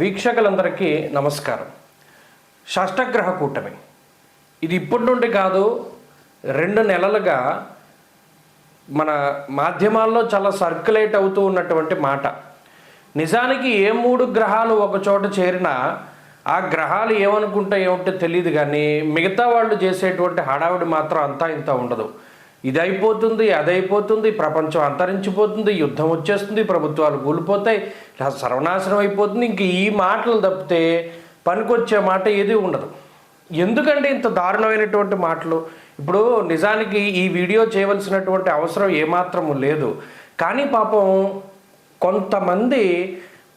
వీక్షకులందరికీ నమస్కారం. షష్టగ్రహ కూటమి. ఇది ఇప్పటి నుండి కాదు రెండు నెలలుగా మన మాధ్యమాల్లో చాలా సర్క్యులేట్ అవుతూ ఉన్నటువంటి మాట. నిజానికి ఏ మూడు గ్రహాలు ఒక చోట చేరినా ఆ గ్రహాలు ఏమనుకుంటాయో ఏమిటో తెలియదు కానీ మిగతా వాళ్ళు చేసేటువంటి హడావిడి మాత్రం అంతా ఇంత ఉండదు. ఇది అయిపోతుంది అది అయిపోతుంది ప్రపంచం అంతరించిపోతుంది యుద్ధం వచ్చేస్తుంది ప్రభుత్వాలు కూలిపోతాయి ఇలా సర్వనాశనం అయిపోతుంది. ఇంక ఈ మాటలు తప్పితే పనికొచ్చే మాట ఏది ఉండదు. ఎందుకంటే ఇంత దారుణమైనటువంటి మాటలు? ఇప్పుడు నిజానికి ఈ వీడియో చేయవలసినటువంటి అవసరం ఏమాత్రము లేదు. కానీ పాపం కొంతమంది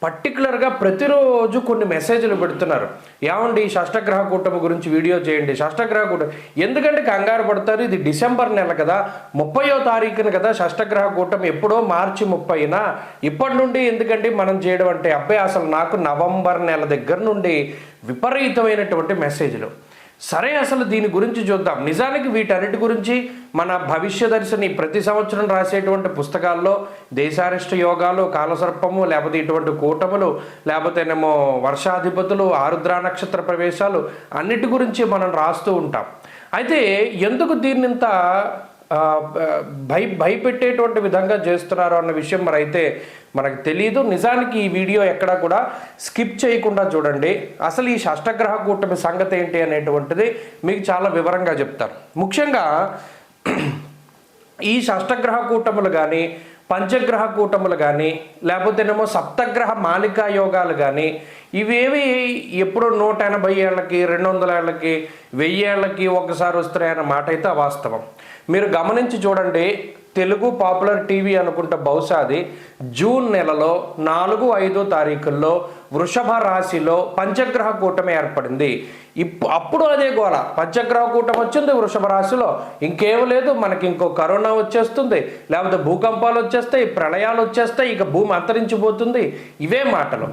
పర్టికులర్గా ప్రతిరోజు కొన్ని మెసేజ్లు పెడుతున్నారు. ఏమండి షష్టగ్రహ కూటమి గురించి వీడియో చేయండి షష్టగ్రహ కూటమి ఎందుకంటే కంగారు పడతారు. ఇది డిసెంబర్ నెల కదా. ముప్పయో తారీఖున కదా షష్టగ్రహ కూటమి. ఎప్పుడో మార్చి ముప్పైన. ఇప్పటి నుండి ఎందుకండి మనం చేయడం అంటే అబ్బాయి అసలు నాకు నవంబర్ నెల దగ్గర నుండి విపరీతమైనటువంటి మెసేజ్లు. సరే అసలు దీని గురించి చూద్దాం. నిజానికి వీటన్నిటి గురించి మన భవిష్య దర్శిని ప్రతి సంవత్సరం రాసేటువంటి పుస్తకాల్లో దేశారిష్ట యోగాలు కాలసర్పము లేకపోతే ఇటువంటి కూటములు లేకపోతేనేమో వర్షాధిపతులు ఆరుద్ర నక్షత్ర ప్రవేశాలు అన్నిటి గురించి మనం రాస్తూ ఉంటాం. అయితే ఎందుకు దీన్నింత ఆ, భయ భయపెట్టేటువంటి విధంగా చేస్తున్నారు అన్న విషయం మరి అయితే మనకు తెలియదు నిజానికి ఈ వీడియో ఎక్కడా కూడా స్కిప్ చేయకుండా చూడండి. అసలు ఈ షష్టగ్రహ కూటమి సంగతి ఏంటి అనేటువంటిది మీకు చాలా వివరంగా చెప్తాను. ముఖ్యంగా ఈ షష్టగ్రహ కూటములు కానీ పంచగ్రహ కూటములు కానీ లేకపోతేనేమో సప్తగ్రహ మాలికా యోగాలు కానీ ఇవేవి ఎప్పుడో నూట ఎనభై ఏళ్ళకి రెండు వందల ఏళ్ళకి వెయ్యి ఏళ్ళకి ఒకసారి వస్తున్నాయన్న మాట అయితే వాస్తవం మీరు గమనించి చూడండి తెలుగు పాపులర్ టీవీ అనుకుంటే బహుశా అది జూన్ నెలలో నాలుగు ఐదో తారీఖుల్లో వృషభ రాశిలో పంచగ్రహ కూటమి ఏర్పడింది. ఇప్పు అప్పుడు అదే గోల పంచగ్రహ కూటమి వచ్చింది వృషభ రాశిలో. ఇంకేం లేదు మనకి ఇంకో కరోనా వచ్చేస్తుంది లేకపోతే భూకంపాలు వచ్చేస్తాయి ప్రళయాలు వచ్చేస్తాయి ఇక భూమి అంతరించిపోతుంది. ఇవే మాటలు.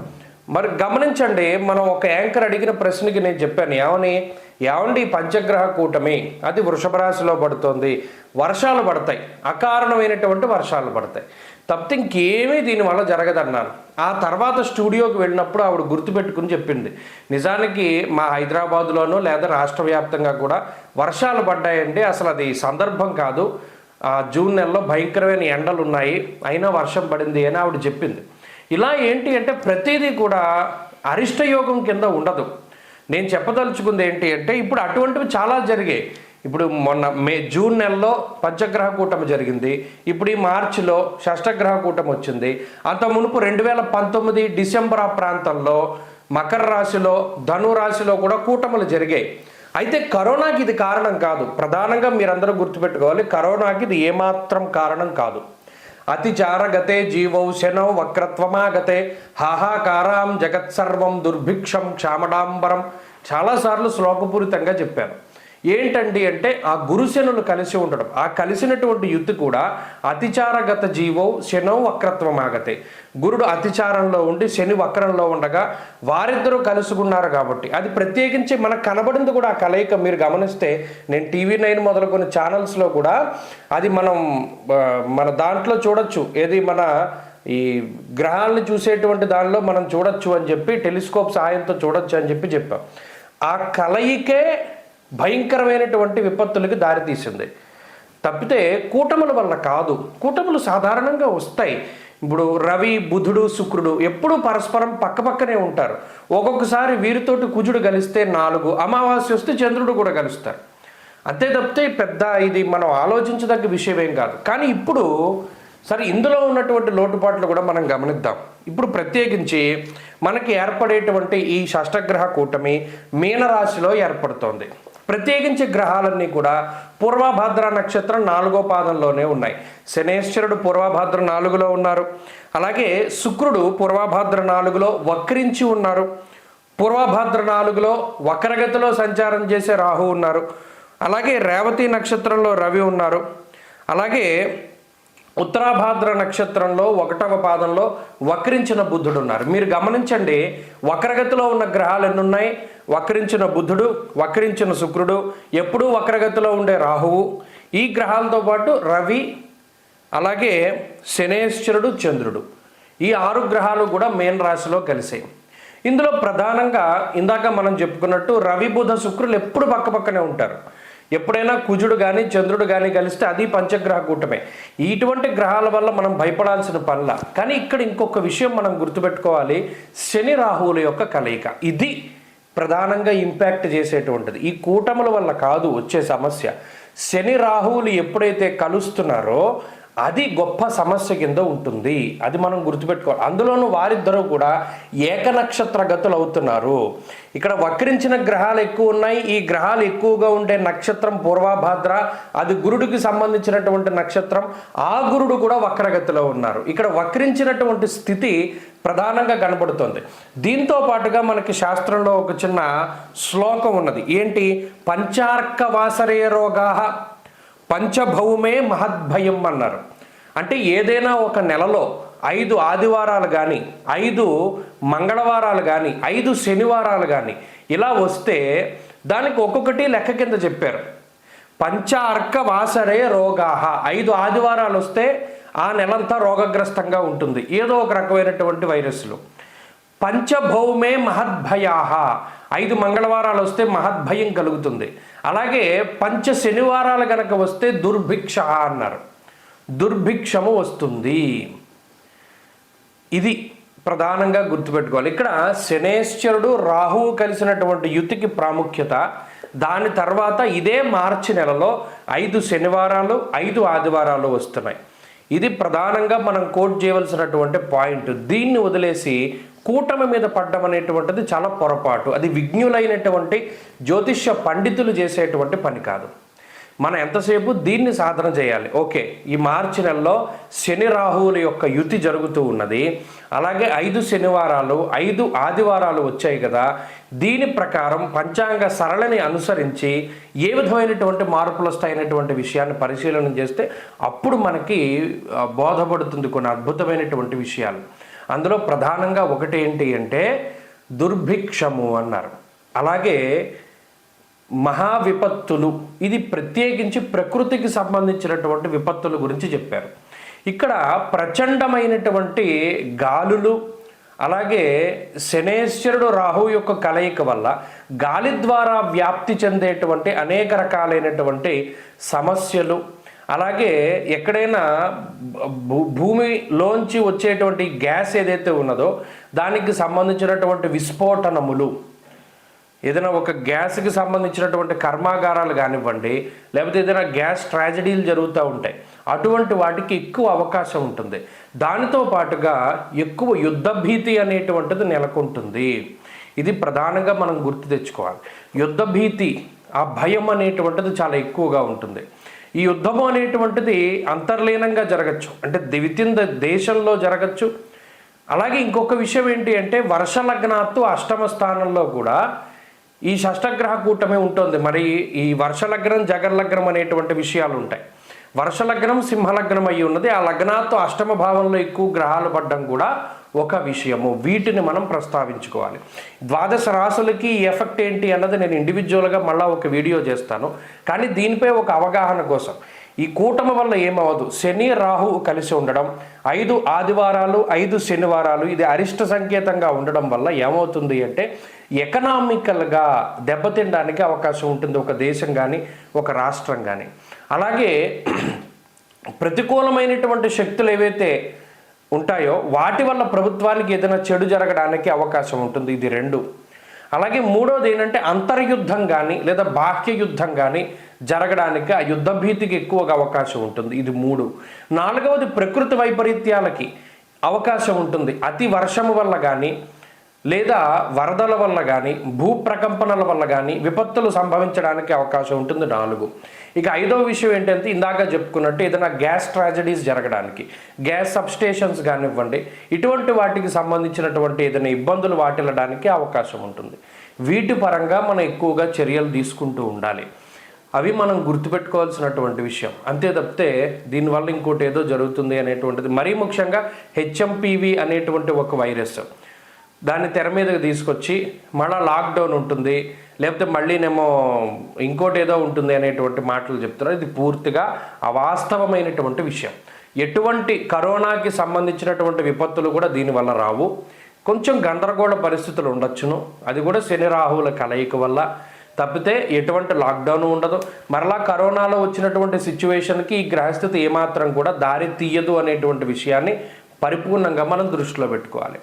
మరి గమనించండి మనం ఒక యాంకర్ అడిగిన ప్రశ్నకి నేను చెప్పాను ఏమని? ఏమండి పంచగ్రహ కూటమి? అది వృషభ రాశిలో పడుతుంది వర్షాలు పడతాయి అకారణమైనటువంటి వర్షాలు పడతాయి. తప్పితే ఇంకేమీ దీనివల్ల జరగదన్నారు ఆ తర్వాత స్టూడియోకి వెళ్ళినప్పుడు ఆవిడ గుర్తుపెట్టుకుని చెప్పింది నిజానికి మా హైదరాబాదులోనూ లేదా రాష్ట్ర వ్యాప్తంగా కూడా వర్షాలు పడ్డాయండి అసలు అది సందర్భం కాదు. ఆ జూన్ నెలలో భయంకరమైన ఎండలు ఉన్నాయి అయినా వర్షం పడింది అని ఆవిడ చెప్పింది. ఇలా ఏంటి అంటే ప్రతిదీ కూడా అరిష్టయోగం కింద ఉండదు. నేను చెప్పదలుచుకుంది ఏంటి అంటే ఇప్పుడు అటువంటివి చాలా జరిగాయి. ఇప్పుడు మొన్న మే జూన్ నెలలో పంచగ్రహ కూటమి జరిగింది. ఇప్పుడు ఈ మార్చిలో షష్టగ్రహ కూటమి వచ్చింది. అంత మునుపు రెండు వేల పంతొమ్మిది డిసెంబర్ ఆ ప్రాంతంలో మకర రాశిలో ధను రాశిలో కూడా కూటములు జరిగాయి. అయితే కరోనాకి ఇది కారణం కాదు. ప్రధానంగా మీరందరూ గుర్తుపెట్టుకోవాలి కరోనాకి ఇది ఏమాత్రం కారణం కాదు. అతిచారగతే జీవౌ శనౌ వక్రత్వమాగతే హాహాకారాం జగత్సర్వం దుర్భిక్షం క్షామడాంబరం. చాలాసార్లు శ్లోకపూరితంగా చెప్పారు. ఏంటండి అంటే ఆ గురుశనులు కలిసి ఉండడం ఆ కలిసినటువంటి యుద్ధి కూడా అతిచారగత జీవౌ వక్రత్వం వక్రత్వమాగతే. గురుడు అతిచారంలో ఉండి శని వక్రంలో ఉండగా వారిద్దరూ కలుసుకున్నారు కాబట్టి. అది ప్రత్యేకించి మనకు కనబడింది కూడా ఆ కలయిక. మీరు గమనిస్తే నేను టీవీ నైన్ మొదలుకొని ఛానల్స్లో కూడా అది మనం మన దాంట్లో చూడొచ్చు. ఏది మన ఈ గ్రహాలను చూసేటువంటి దానిలో మనం చూడొచ్చు అని చెప్పి టెలిస్కోప్ సహాయంతో చూడొచ్చు అని చెప్పి చెప్పాం. ఆ కలయికే భయంకరమైనటువంటి విపత్తులకి దారితీసింది తప్పితే కూటముల వల్ల కాదు. కూటములు సాధారణంగా వస్తాయి. ఇప్పుడు రవి బుధుడు శుక్రుడు ఎప్పుడూ పరస్పరం పక్కపక్కనే ఉంటారు. ఒక్కొక్కసారి వీరితోటి కుజుడు కలిస్తే నాలుగు అమావాస్య వస్తే చంద్రుడు కూడా కలుస్తారు. అంతే తప్పితే పెద్ద ఇది మనం ఆలోచించదగ్గ విషయం ఏం కాదు. కానీ ఇప్పుడు సరే ఇందులో ఉన్నటువంటి లోటుపాట్లు కూడా మనం గమనిద్దాం. ఇప్పుడు ప్రత్యేకించి మనకి ఏర్పడేటువంటి ఈ షష్టగ్రహ కూటమి మీనరాశిలో ఏర్పడుతోంది. ప్రత్యేకించి గ్రహాలన్నీ కూడా పూర్వభాద్ర నక్షత్రం నాలుగో పాదంలోనే ఉన్నాయి. శనేశ్వరుడు పూర్వభాద్ర నాలుగులో ఉన్నారు. అలాగే శుక్రుడు పూర్వభాద్ర నాలుగులో వక్రించి ఉన్నారు. పూర్వభాద్ర నాలుగులో వక్రగతిలో సంచారం చేసే రాహు ఉన్నారు. అలాగే రేవతి నక్షత్రంలో రవి ఉన్నారు. అలాగే ఉత్తరాభాద్ర నక్షత్రంలో ఒకటవ పాదంలో వక్రించిన బుద్ధుడు ఉన్నారు. మీరు గమనించండి వక్రగతిలో ఉన్న గ్రహాలు ఎన్నున్నాయి? వక్రించిన బుద్ధుడు వక్రించిన శుక్రుడు ఎప్పుడూ వక్రగతిలో ఉండే రాహువు. ఈ గ్రహాలతో పాటు రవి అలాగే శనేశ్వరుడు చంద్రుడు. ఈ ఆరు గ్రహాలు కూడా మేన్ రాశిలో కలిసాయి. ఇందులో ప్రధానంగా ఇందాక మనం చెప్పుకున్నట్టు రవి బుధ శుక్రులు ఎప్పుడు పక్క పక్కనే ఉంటారు. ఎప్పుడైనా కుజుడు కానీ చంద్రుడు కానీ కలిస్తే అది పంచగ్రహ కూటమే. ఇటువంటి గ్రహాల వల్ల మనం భయపడాల్సిన పనుల. కానీ ఇక్కడ ఇంకొక విషయం మనం గుర్తుపెట్టుకోవాలి. శని రాహువుల యొక్క కలయిక. ఇది ప్రధానంగా ఇంపాక్ట్ చేసేటువంటిది. ఈ కూటముల వల్ల కాదు వచ్చే సమస్య. శని రాహువులు ఎప్పుడైతే కలుస్తున్నారో అది గొప్ప సమస్య కింద ఉంటుంది. అది మనం గుర్తుపెట్టుకోవాలి. అందులోనూ వారిద్దరూ కూడా ఏకనక్షత్ర గతులు అవుతున్నారు. ఇక్కడ వక్రించిన గ్రహాలు ఎక్కువ ఉన్నాయి. ఈ గ్రహాలు ఎక్కువగా ఉండే నక్షత్రం పూర్వభాద్ర అది గురుడికి సంబంధించినటువంటి నక్షత్రం. ఆ గురుడు కూడా వక్రగతిలో ఉన్నారు. ఇక్కడ వక్రించినటువంటి స్థితి ప్రధానంగా కనబడుతుంది. దీంతో పాటుగా మనకి శాస్త్రంలో ఒక చిన్న శ్లోకం ఉన్నది. ఏంటి? పంచార్క వాసరే రోగా పంచభౌమే మహద్భయం అన్నారు. అంటే ఏదైనా ఒక నెలలో ఐదు ఆదివారాలు కానీ ఐదు మంగళవారాలు కానీ ఐదు శనివారాలు కానీ ఇలా వస్తే దానికి ఒక్కొక్కటి లెక్క కింద చెప్పారు. పంచ అర్క వాసరే రోగాహ. ఐదు ఆదివారాలు వస్తే ఆ నెలంతా రోగగ్రస్తంగా ఉంటుంది. ఏదో ఒక రకమైనటువంటి వైరస్లు. పంచభౌమే మహద్భయాహ. ఐదు మంగళవారాలు వస్తే మహద్భయం కలుగుతుంది. అలాగే పంచ శనివారాలు కనుక వస్తే దుర్భిక్ష అన్నారు. దుర్భిక్షము వస్తుంది. ఇది ప్రధానంగా గుర్తుపెట్టుకోవాలి. ఇక్కడ శనేశ్వరుడు రాహువు కలిసినటువంటి యుతికి ప్రాముఖ్యత. దాని తర్వాత ఇదే మార్చి నెలలో ఐదు శనివారాలు ఐదు ఆదివారాలు వస్తున్నాయి. ఇది ప్రధానంగా మనం కోట్ చేయవలసినటువంటి పాయింట్ దీన్ని వదిలేసి కూటమి మీద పడ్డం అనేటువంటిది చాలా పొరపాటు. అది విజ్ఞులైనటువంటి జ్యోతిష్య పండితులు చేసేటువంటి పని కాదు. మనం ఎంతసేపు దీన్ని సాధన చేయాలి? ఓకే ఈ మార్చి నెలలో శని రాహువుల యొక్క యుతి జరుగుతూ ఉన్నది. అలాగే ఐదు శనివారాలు ఐదు ఆదివారాలు వచ్చాయి కదా. దీని ప్రకారం పంచాంగ సరళని అనుసరించి ఏ విధమైనటువంటి మార్పులు వస్తాయనేటువంటి విషయాన్ని పరిశీలన చేస్తే అప్పుడు మనకి బోధపడుతుంది కొన్ని అద్భుతమైనటువంటి విషయాలు. అందులో ప్రధానంగా ఒకటి ఏంటి అంటే దుర్భిక్షము అన్నారు. అలాగే మహా విపత్తులు ఇది ప్రత్యేకించి ప్రకృతికి సంబంధించినటువంటి విపత్తుల గురించి చెప్పారు. ఇక్కడ ప్రచండమైనటువంటి గాలులు అలాగే శనేశ్వరుడు రాహు యొక్క కలయిక వల్ల గాలి ద్వారా వ్యాప్తి చెందేటువంటి అనేక రకాలైనటువంటి సమస్యలు అలాగే ఎక్కడైనా భూ భూమిలోంచి వచ్చేటువంటి గ్యాస్ ఏదైతే ఉన్నదో దానికి సంబంధించినటువంటి విస్ఫోటనములు ఏదైనా ఒక గ్యాస్కి సంబంధించినటువంటి కర్మాగారాలు కానివ్వండి లేకపోతే ఏదైనా గ్యాస్ ట్రాజడీలు జరుగుతూ ఉంటాయి. అటువంటి వాటికి ఎక్కువ అవకాశం ఉంటుంది. దానితో పాటుగా ఎక్కువ యుద్ధ భీతి అనేటువంటిది నెలకొంటుంది. ఇది ప్రధానంగా మనం గుర్తు తెచ్చుకోవాలి. యుద్ధ భీతి ఆ భయం అనేటువంటిది చాలా ఎక్కువగా ఉంటుంది. ఈ యుద్ధము అనేటువంటిది అంతర్లీనంగా జరగచ్చు. అంటే విత్ దేశంలో జరగచ్చు. అలాగే ఇంకొక విషయం ఏంటి అంటే వర్ష లగ్నాత్తు అష్టమ స్థానంలో కూడా ఈ షష్టగ్రహ కూటమి ఉంటుంది. మరి ఈ వర్షలగ్నం జగర్లగ్నం అనేటువంటి విషయాలు ఉంటాయి వర్షలగ్నం సింహలగ్నం అయి ఉన్నది. ఆ లగ్నాతో అష్టమ భావంలో ఎక్కువ గ్రహాలు పడ్డం కూడా ఒక విషయము. వీటిని మనం ప్రస్తావించుకోవాలి. ద్వాదశ రాసులకి ఈ ఎఫెక్ట్ ఏంటి అన్నది నేను ఇండివిజువల్గా మళ్ళీ ఒక వీడియో చేస్తాను. కానీ దీనిపై ఒక అవగాహన కోసం. ఈ కూటమి వల్ల ఏమవ్వదు. శని రాహు కలిసి ఉండడం ఐదు ఆదివారాలు ఐదు శనివారాలు ఇది అరిష్ట సంకేతంగా ఉండడం వల్ల ఏమవుతుంది అంటే ఎకనామికల్గా దెబ్బతినడానికి అవకాశం ఉంటుంది ఒక దేశం కానీ ఒక రాష్ట్రం కానీ అలాగే ప్రతికూలమైనటువంటి శక్తులు ఏవైతే ఉంటాయో వాటి వల్ల ప్రభుత్వానికి ఏదైనా చెడు జరగడానికి అవకాశం ఉంటుంది. ఇది రెండు. అలాగే మూడోది ఏంటంటే అంతర్యుద్ధం కానీ లేదా బాహ్య యుద్ధం కానీ జరగడానికి ఆ యుద్ధ భీతికి ఎక్కువగా అవకాశం ఉంటుంది. ఇది మూడు. నాలుగవది ప్రకృతి వైపరీత్యాలకి అవకాశం ఉంటుంది. అతి వర్షము వల్ల కానీ లేదా వరదల వల్ల కానీ భూ ప్రకంపనల వల్ల కానీ విపత్తులు సంభవించడానికి అవకాశం ఉంటుంది నాలుగు. ఇక ఐదవ విషయం ఏంటంటే ఇందాక చెప్పుకున్నట్టు ఏదైనా గ్యాస్ ట్రాజడీస్ జరగడానికి గ్యాస్ సబ్స్టేషన్స్ కానివ్వండి ఇటువంటి వాటికి సంబంధించినటువంటి ఏదైనా ఇబ్బందులు వాటిల్లడానికి అవకాశం ఉంటుంది. వీటి పరంగా మనం ఎక్కువగా చర్యలు తీసుకుంటూ ఉండాలి. అవి మనం గుర్తుపెట్టుకోవాల్సినటువంటి విషయం. అంతే తప్పితే దీనివల్ల ఇంకోటి ఏదో జరుగుతుంది అనేటువంటిది మరీ ముఖ్యంగా హెచ్ఎంపివి అనేటువంటి ఒక వైరస్. దాన్ని తెర మీదకి తీసుకొచ్చి మళ్ళీ లాక్డౌన్ ఉంటుంది లేకపోతే మళ్ళీనేమో ఇంకోటి ఏదో ఉంటుంది అనేటువంటి మాటలు చెప్తున్నారు. ఇది పూర్తిగా అవాస్తవమైనటువంటి విషయం. ఎటువంటి కరోనాకి సంబంధించినటువంటి విపత్తులు కూడా దీనివల్ల రావు. కొంచెం గందరగోళ పరిస్థితులు ఉండొచ్చును. అది కూడా శని రాహువుల కలయిక వల్ల. తప్పితే ఎటువంటి లాక్డౌన్ ఉండదు. మరలా కరోనాలో వచ్చినటువంటి సిచ్యువేషన్కి ఈ గ్రహస్థితి ఏమాత్రం కూడా దారి తీయదు అనేటువంటి విషయాన్ని పరిపూర్ణంగా మనం దృష్టిలో పెట్టుకోవాలి.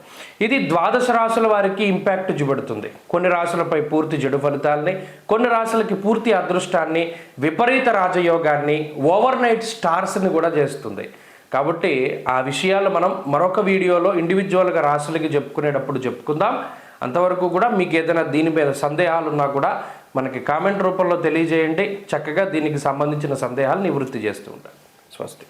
ఇది ద్వాదశ రాశుల వారికి ఇంపాక్ట్ చూపెడుతుంది. కొన్ని రాశులపై పూర్తి జడు ఫలితాలని కొన్ని రాశులకి పూర్తి అదృష్టాన్ని విపరీత రాజయోగాన్ని ఓవర్ నైట్ స్టార్స్ని కూడా చేస్తుంది. కాబట్టి ఆ విషయాలు మనం మరొక వీడియోలో ఇండివిజువల్గా రాశులకి చెప్పుకునేటప్పుడు చెప్పుకుందాం. అంతవరకు కూడా మీకు ఏదైనా దీని మీద సందేహాలు ఉన్నా కూడా మనకి కామెంట్ రూపంలో తెలియజేయండి. చక్కగా దీనికి సంబంధించిన సందేహాలు నివృత్తి చేస్తూ ఉంటాను స్వస్తి.